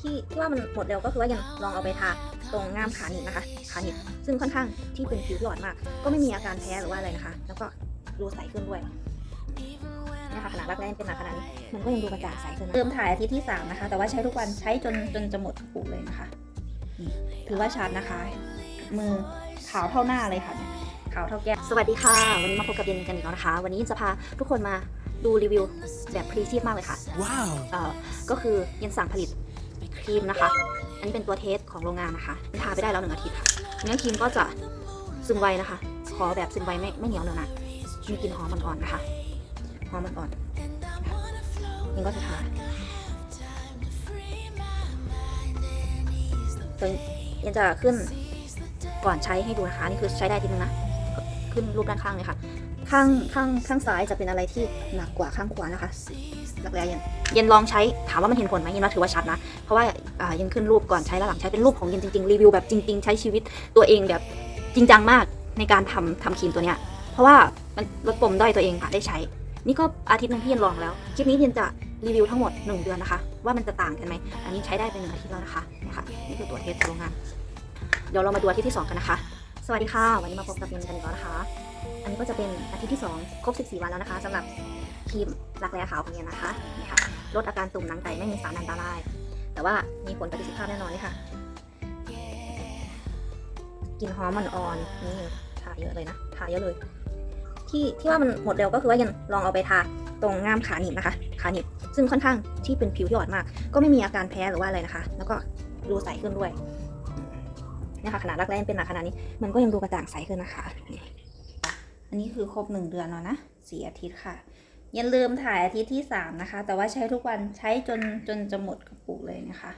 ที่ที่ว่ามันหมดเร็วก็คือว่ายังลองเอาไปทาตรงง่ามขาหนีบนะคะ ขาหนีบซึ่งค่อนข้างที่เป็นผิวที่อ่อนมาก ก็ไม่มีอาการแพ้หรือว่าอะไรนะคะ แล้วก็ดูใสขึ้นด้วยเนี่ยค่ะขนาดรักแร้เป็นหนาขนาดนี้มันก็ยังดูกระจ่างใสขึ้นนะเริ่มถ่ายอาทิตย์ที่สามนะคะ แต่ว่าใช้ทุกวันใช้จนจนจะหมดกระปุกเลยนะคะนี่ถือว่าชัดนะคะ มือขาวเท่าหน้าเลยค่ะเนี่ยขาวเท่าแก้มสวัสดีค่ะ วันนี้มาพบกับเย็นกันอีกแล้วนะคะ วันนี้จะพาทุกคนมาดูรีวิวแบบพรีซีฟมากเลยค่ะ Wow. เอ่อ ก็คือเย็นสั่งผลิตค รีมนะคะ อันนี้เป็นตัวเทสของโรงงานนะคะทาไปได้แล้วหนึ่งอาทิตย์ค่ะ เนื้อครีมก็จะซึมไวนะคะ ขอแบบซึมไวไม่ไม่เหนียวเนอะนะมีกลิ่นหอมอ่อนๆนะคะหอมอ่อนๆนี่ก็จะทาตัวเย็นจะขึ้นก่อนใช้ให้ดูนะคะ นี่คือใช้ได้ทีนึงนะ ขึ้นรูปด้านข้างเลยค่ะ ข้างข้างข้างซ้ายจะเป็นอะไรที่หนักกว่าข้างขวานะคะ รักแร้เย็นเย็นลองใช้ถามว่ามันเห็นผลไหมเย็นว่าถือว่าชัดนะ เพราะว่าเย็นขึ้นรูปก่อนใช้และหลังใช้เป็นรูปของเย็นจริงๆรีวิวแบบจริง ๆ ใช้ชีวิตตัวเองแบบจริงจังมากในการทำทำครีมตัวเนี้ยเพราะว่ามันลดปมด้อยตัวเองค่ะได้ใช้ นี่ก็อาทิตย์หนึงที่เย็นลองแล้วคลิปนี้เย็นจะรีวิวทั้งหมด 1 เดือนนะคะ ว่ามันจะต่างกันไหมอันนี้ใช้ได้เป็นหนึ่งอาทิตย์แล้วนะคะนี่ค่ะนี่คือตัวเทสโรงงานเดี๋ยวเรามาดูอาทิตย์ที่ 2 กันนะคะ สวัสดีค่ะ วันนี้มาพบกับเย็นกันอีกแล้วนะคะ อันนี้ก็จะเป็นอาทิตย์ที่ 2 ครบ 14 วันแล้วนะคะสำหรับครีมรักแร้ขาวของเย็นนะคะนี่ค่ะลดอาการตุ่มหนังไก่ไม่มีสารอันตราย แต่ว่ามีผลประสิทธิภาพแน่นอนนี่ค่ะกลิ่นหอมอ่อนๆนี่ทาเยอะเลยนะทาเยอะเลย ที่ที่ว่ามันหมดเร็วก็คือว่ายังลองเอาไปทาตรงง่ามขาหนีบนะคะ ขาหนีบซึ่งค่อนข้างที่เป็นผิวที่อ่อนมาก ก็ไม่มีอาการแพ้หรือว่าอะไรนะคะ แล้วก็ดูใสขึ้นด้วย เนี่ยค่ะขนาดรักแร้เป็นหนาขนาดนี้ มันก็ยังดูกระจ่างใสขึ้นนะคะนี่อันนี้คือครบหนึ่งเดือนแล้วนะสี่อาทิตย์ค่ะ อย่าลืมถ่ายอาทิตย์ที่สามนะคะ แต่ว่าใช้ทุกวันใช้จนจนจะหมดกระปุกเลยนะคะ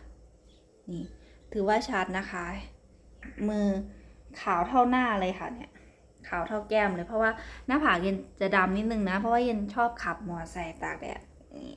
นี่ ถือว่าชัดนะคะ มือขาวเท่าหน้าเลยค่ะเนี่ย ขาวเท่าแก้มเลยเพราะว่าหน้าผากเย็นจะดำนิดนึงนะ เพราะว่าเย็นชอบขับมอเตอร์ไซค์ตากแดดนี่